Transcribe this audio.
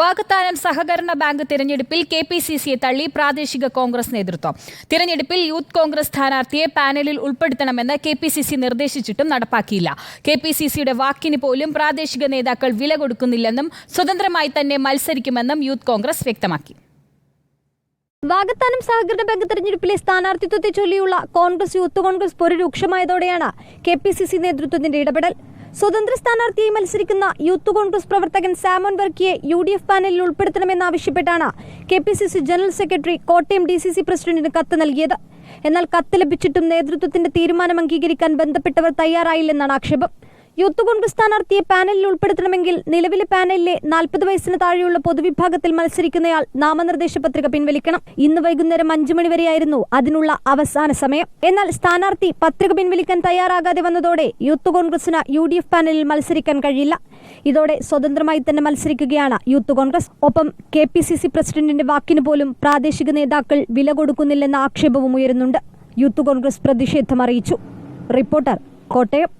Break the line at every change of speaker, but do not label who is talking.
വാകത്താനം സഹകരണ ബാങ്ക് തിരഞ്ഞെടുപ്പിൽ K P C സിയെ തള്ളി പ്രാദേശിക കോൺഗ്രസ് നേതൃത്വം. തിരഞ്ഞെടുപ്പിൽ യൂത്ത് കോൺഗ്രസ് സ്ഥാനാർത്ഥിയെ പാനലിൽ ഉൾപ്പെടുത്തണമെന്ന് കെ പി സി സി നിർദ്ദേശിച്ചിട്ടും നടപ്പാക്കിയില്ല. കെ പി സി സിയുടെ വാക്കിന് പോലും പ്രാദേശിക നേതാക്കൾ വില കൊടുക്കുന്നില്ലെന്നും സ്വതന്ത്രമായി തന്നെ മത്സരിക്കുമെന്നും യൂത്ത് കോൺഗ്രസ് വ്യക്തമാക്കി.
വാഗത്താനം സഹകരണ ബാങ്ക് തെരഞ്ഞെടുപ്പിലെ സ്ഥാനാർത്ഥിത്വത്തെ ചൊല്ലിയുള്ള കോൺഗ്രസ് യൂത്ത് കോൺഗ്രസ് പൊരു രൂക്ഷമായതോടെയാണ് കെ പി സി സി നേതൃത്വത്തിന്റെ ഇടപെടൽ. സ്വതന്ത്ര സ്ഥാനാർത്ഥിയായി മത്സരിക്കുന്ന യൂത്ത് കോൺഗ്രസ് പ്രവർത്തകൻ സാമോൻ വർക്കിയെ യു ഡി എഫ് പാനലിൽ ഉൾപ്പെടുത്തണമെന്നാവശ്യപ്പെട്ടാണ് K P C C general secretary Kottayam D C C പ്രസിഡന്റിന് കത്ത് നൽകിയത്. എന്നാൽ കത്ത് ലഭിച്ചിട്ടും നേതൃത്വത്തിന്റെ തീരുമാനം അംഗീകരിക്കാൻ ബന്ധപ്പെട്ടവർ തയ്യാറായില്ലെന്നാണ് ആക്ഷേപം. യൂത്ത് കോൺഗ്രസ് സ്ഥാനാർത്ഥിയെ പാനലിൽ ഉൾപ്പെടുത്തണമെങ്കിൽ നിലവിലെ പാനലിലെ നാൽപ്പത് വയസ്സിന് താഴെയുള്ള പൊതുവിഭാഗത്തിൽ മത്സരിക്കുന്നയാൾ നാമനിർദ്ദേശ പത്രിക പിൻവലിക്കണം. ഇന്ന് വൈകുന്നേരം അഞ്ചു മണിവരെയായിരുന്നു അതിനുള്ള അവസാന സമയം. എന്നാൽ സ്ഥാനാർത്ഥി പത്രിക പിൻവലിക്കാൻ തയ്യാറാകാതെ വന്നതോടെ യൂത്ത് കോൺഗ്രസിന് യു പാനലിൽ മത്സരിക്കാൻ കഴിയില്ല. ഇതോടെ സ്വതന്ത്രമായി തന്നെ മത്സരിക്കുകയാണ് യൂത്ത് കോൺഗ്രസ്. ഒപ്പം കെ പി സി സി പ്രസിഡന്റിന്റെ വാക്കിന് പോലും പ്രാദേശിക നേതാക്കൾ വില കൊടുക്കുന്നില്ലെന്ന ആക്ഷേപവും ഉയരുന്നുണ്ട്. യൂത്ത് കോൺഗ്രസ് പ്രതിഷേധം അറിയിച്ചു. റിപ്പോർട്ടർ കോട്ടയം.